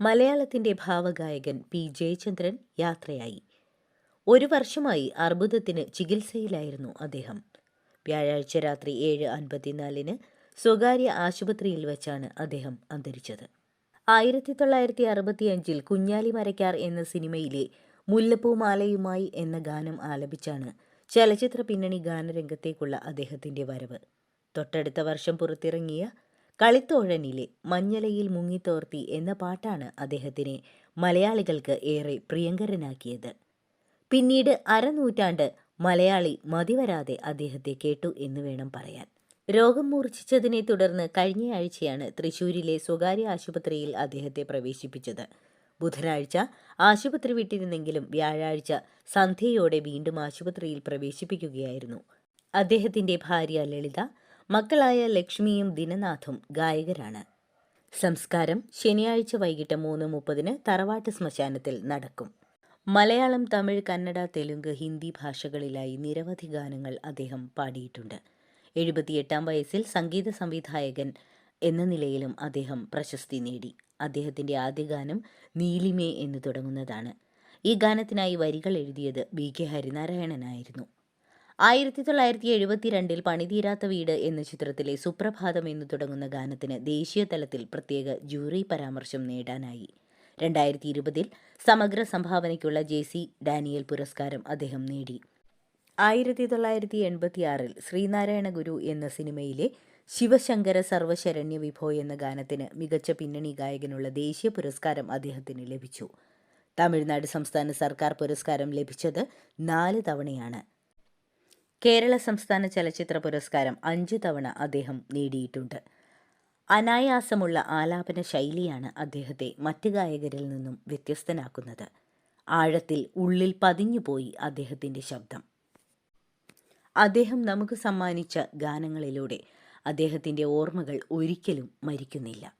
മലയാളത്തിന്റെ ഭാവഗായകൻ പി. ജയചന്ദ്രൻ യാത്രയായി. ഒരു വർഷമായി അർബുദത്തിന് ചികിത്സയിലായിരുന്നു അദ്ദേഹം. വ്യാഴാഴ്ച രാത്രി ഏഴ് അൻപത്തിനാലിന് സ്വകാര്യ ആശുപത്രിയിൽ വെച്ചാണ് അദ്ദേഹം അന്തരിച്ചത്. ആയിരത്തി തൊള്ളായിരത്തി അറുപത്തിയഞ്ചിൽ കുഞ്ഞാലി മരക്കാർ എന്ന സിനിമയിലെ മുല്ലപ്പൂമാലയുമായി എന്ന ഗാനം ആലപിച്ചാണ് ചലച്ചിത്ര പിന്നണി ഗാനരംഗത്തേക്കുള്ള അദ്ദേഹത്തിന്റെ വരവ്. തൊട്ടടുത്ത വർഷം പുറത്തിറങ്ങിയ കളിത്തോഴനിലെ മഞ്ഞലയിൽ മുങ്ങിത്തോർത്തി എന്ന പാട്ടാണ് അദ്ദേഹത്തിനെ മലയാളികൾക്ക് ഏറെ പ്രിയങ്കരനാക്കിയത്. പിന്നീട് അരനൂറ്റാണ്ട് മലയാളി മതിവരാതെ അദ്ദേഹത്തെ കേട്ടു എന്ന് വേണം പറയാൻ. രോഗം മൂർച്ഛിച്ചതിനെ തുടർന്ന് കഴിഞ്ഞയാഴ്ചയാണ് തൃശൂരിലെ സ്വകാര്യ ആശുപത്രിയിൽ അദ്ദേഹത്തെ പ്രവേശിപ്പിച്ചത്. ബുധനാഴ്ച ആശുപത്രി വിട്ടിരുന്നെങ്കിലും വ്യാഴാഴ്ച സന്ധ്യയോടെ വീണ്ടും ആശുപത്രിയിൽ പ്രവേശിപ്പിക്കുകയായിരുന്നു. അദ്ദേഹത്തിന്റെ ഭാര്യ ലളിത മക്കളായ ലക്ഷ്മിയും ദിനനാഥും ഗായകരാണ്. സംസ്കാരം ശനിയാഴ്ച വൈകിട്ട് മൂന്ന് മുപ്പതിന് തറവാട്ട് ശ്മശാനത്തിൽ നടക്കും. മലയാളം തമിഴ് കന്നഡ തെലുങ്ക് ഹിന്ദി ഭാഷകളിലായി നിരവധി ഗാനങ്ങൾ അദ്ദേഹം പാടിയിട്ടുണ്ട്. എഴുപത്തിയെട്ടാം വയസ്സിൽ സംഗീത സംവിധായകൻ എന്ന നിലയിലും അദ്ദേഹം പ്രശസ്തി നേടി. അദ്ദേഹത്തിന്റെ ആദ്യ ഗാനം നീലിമേ എന്ന് തുടങ്ങുന്നതാണ്. ഈ ഗാനത്തിനായി വരികൾ എഴുതിയത് ബി കെ ഹരിനാരായണനായിരുന്നു. ആയിരത്തി തൊള്ളായിരത്തി എഴുപത്തിരണ്ടിൽ പണിതീരാത്ത വീട് എന്ന ചിത്രത്തിലെ സുപ്രഭാതം എന്ന് തുടങ്ങുന്ന ഗാനത്തിന് ദേശീയ തലത്തിൽ പ്രത്യേക ജൂറി പരാമർശം നേടാനായി. രണ്ടായിരത്തി ഇരുപതിൽ സമഗ്ര സംഭാവനയ്ക്കുള്ള ജെ സി ഡാനിയൽ പുരസ്കാരം അദ്ദേഹം നേടി. ആയിരത്തി തൊള്ളായിരത്തി എൺപത്തിയാറിൽ ശ്രീനാരായണ ഗുരു എന്ന സിനിമയിലെ ശിവശങ്കര സർവശരണ്യ വിഭോ എന്ന ഗാനത്തിന് മികച്ച പിന്നണി ഗായകനുള്ള ദേശീയ പുരസ്കാരം അദ്ദേഹത്തിന് ലഭിച്ചു. തമിഴ്നാട് സംസ്ഥാന സർക്കാർ പുരസ്കാരം ലഭിച്ചത് നാല് തവണയാണ്. കേരള സംസ്ഥാന ചലച്ചിത്ര പുരസ്കാരം അഞ്ചു തവണ അദ്ദേഹം നേടിയിട്ടുണ്ട്. അനായാസമുള്ള ആലാപന ശൈലിയാണ് അദ്ദേഹത്തെ മറ്റ് ഗായകരിൽ നിന്നും വ്യത്യസ്തനാക്കുന്നത്. ആഴത്തിൽ ഉള്ളിൽ പതിഞ്ഞുപോയി അദ്ദേഹത്തിന്റെ ശബ്ദം. അദ്ദേഹം നമുക്ക് സമ്മാനിച്ച ഗാനങ്ങളിലൂടെ അദ്ദേഹത്തിന്റെ ഓർമ്മകൾ ഒരിക്കലും മരിക്കുന്നില്ല.